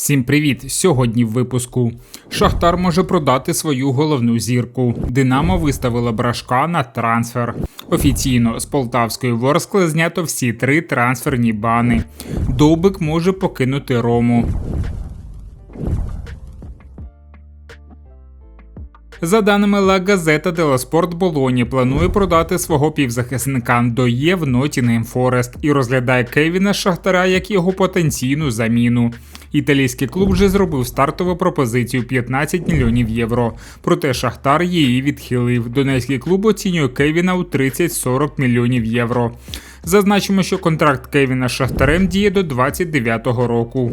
Всім привіт! Сьогодні в випуску. Шахтар може продати свою головну зірку. Динамо виставила брашка на трансфер. Офіційно з Полтавської Ворскли знято всі три трансферні бани. Довбик може покинути Рому. За даними La Gazzetta dello Sport, Болоні планує продати свого півзахисника Ндоє в Nottingham Форест і розглядає Кевіна Шахтара як його потенційну заміну. Італійський клуб вже зробив стартову пропозицію 15 мільйонів євро. Проте Шахтар її відхилив. Донецький клуб оцінює Кевіна у 30-40 мільйонів євро. Зазначимо, що контракт Кевіна з Шахтарем діє до 29-го року.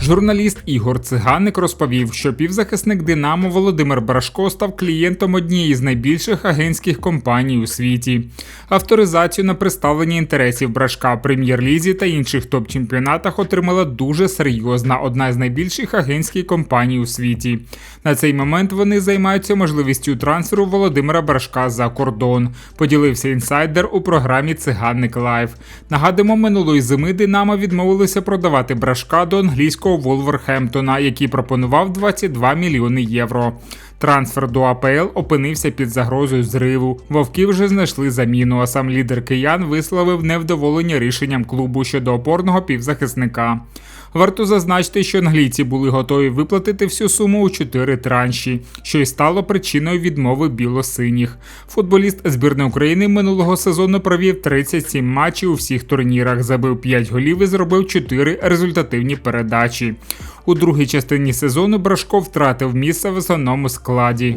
Журналіст Ігор Циганик розповів, що півзахисник Динамо Володимир Брашко став клієнтом однієї з найбільших агентських компаній у світі. Авторизацію на представлення інтересів Брашка прем'єр-лізі та інших топ-чемпіонатах отримала дуже серйозна одна з найбільших агентських компаній у світі. На цей момент вони займаються можливістю трансферу Володимира Брашка за кордон. Поділився інсайдер у програмі Циганник Лайв. Нагадуємо, минулої зими Динамо відмовилися продавати Брашка до англійського Волверхемптона, який пропонував 22 мільйони євро. Трансфер до АПЛ опинився під загрозою зриву. Вовки вже знайшли заміну. А сам лідер киян висловив невдоволення рішенням клубу щодо опорного півзахисника. Варто зазначити, що англійці були готові виплатити всю суму у чотири транші, що й стало причиною відмови білосиніх. Футболіст збірної України минулого сезону провів 37 матчів у всіх турнірах, забив 5 голів і зробив 4 результативні передачі. У другій частині сезону Брашко втратив місце в основному складі.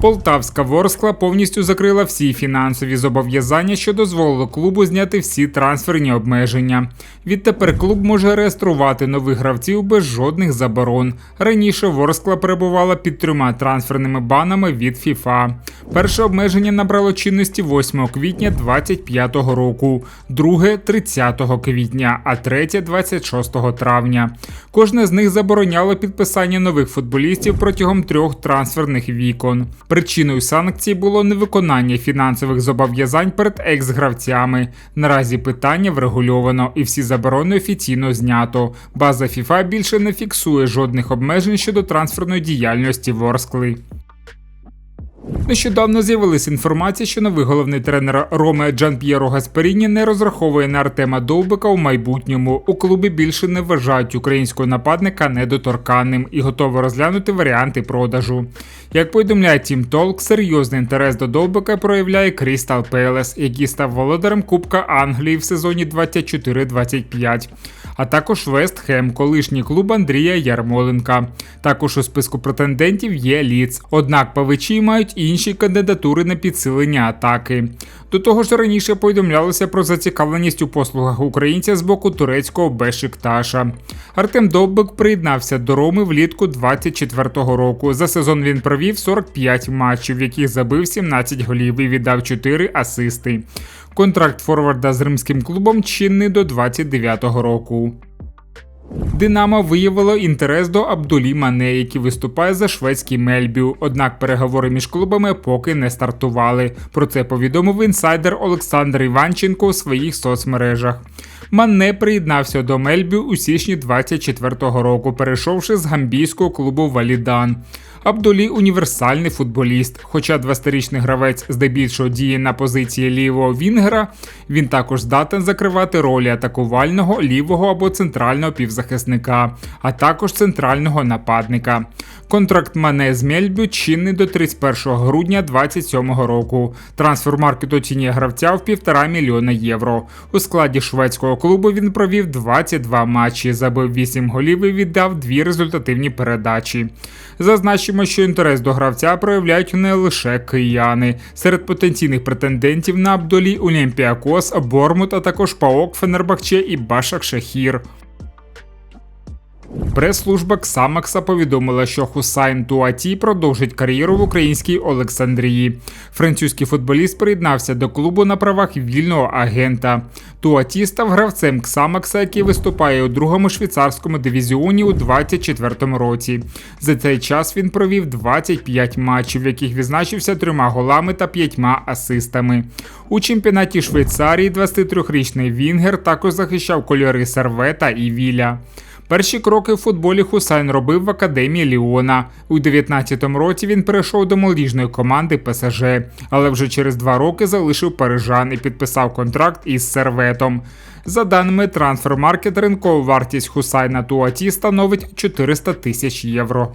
Полтавська Ворскла повністю закрила всі фінансові зобов'язання, що дозволило клубу зняти всі трансферні обмеження. Відтепер клуб може реєструвати нових гравців без жодних заборон. Раніше Ворскла перебувала під трьома трансферними банами від ФІФА. Перше обмеження набрало чинності 8 квітня 2025 року, друге 30 квітня, а третє 26 травня. Кожне з них забороняло підписання нових футболістів протягом трьох трансферних вікон. Причиною санкцій було невиконання фінансових зобов'язань перед екс-гравцями. Наразі питання врегульовано і всі заборони офіційно знято. База FIFA більше не фіксує жодних обмежень щодо трансферної діяльності Ворскли. Нещодавно з'явилася інформація, що новий головний тренер Роме Джан П'єро Гасперіні не розраховує на Артема Довбика у майбутньому. У клубі більше не вважають українського нападника недоторканним і готові розглянути варіанти продажу. Як повідомляє Тім Толк, серйозний інтерес до Довбика проявляє Крістал Пелес, який став володарем Кубка Англії в сезоні 24-25 а також Вест Хем, колишній клуб Андрія Ярмоленка. Також у списку претендентів є Ліц. Однак павичі мають інші кандидатури на підсилення атаки. До того ж раніше повідомлялося про зацікавленість у послугах українця з боку турецького Бешикташа. Артем Довбик приєднався до Роми влітку 24-го року. За сезон він провів 45 матчів, в яких забив 17 голів і віддав 4 асисти. Контракт Форварда з римським клубом чинний до 29-го року. Динамо виявило інтерес до Абдулі Мане, який виступає за шведський Мельбю. Однак переговори між клубами поки не стартували. Про це повідомив інсайдер Олександр Іванченко у своїх соцмережах. Манне приєднався до Мельбю у січні 24-го року, перейшовши з гамбійського клубу Валідан. Абдулі універсальний футболіст. Хоча 20-річний гравець здебільшого діє на позиції лівого Вінгера, він також здатен закривати ролі атакувального, лівого або центрального півзахисника, а також центрального нападника. Контракт Мане з Мельбю чинний до 31 грудня 2027 року. Трансфермаркет оцінює гравця в півтора мільйона євро. У складі шведського клубу він провів 22 матчі, забив 8 голів і віддав дві результативні передачі. Зазначимо, що інтерес до гравця проявляють не лише кияни. Серед потенційних претендентів на Абдолі Олімпіакос, Бормут, а також Паок, Фенербахче і Башак Шахір. Прес-служба Ксамакса повідомила, що Хусайн Туаті продовжить кар'єру в українській Олександрії. Французький футболіст приєднався до клубу на правах вільного агента. Туаті став гравцем Ксамакса, який виступає у другому швейцарському дивізіоні у 2024 році. За цей час він провів 25 матчів, в яких відзначився трьома голами та п'ятьма асистами. У чемпіонаті Швейцарії 23-річний Вінгер також захищав кольори Сервета і Віля. Перші кроки в футболі Хусайн робив в академії Ліона. У 19-му році він перейшов до молодіжної команди ПСЖ, але вже через два роки залишив Парижан і підписав контракт із Серветом. За даними Трансфермаркет, ринкова вартість Хусайна Туаті становить 400 тисяч євро.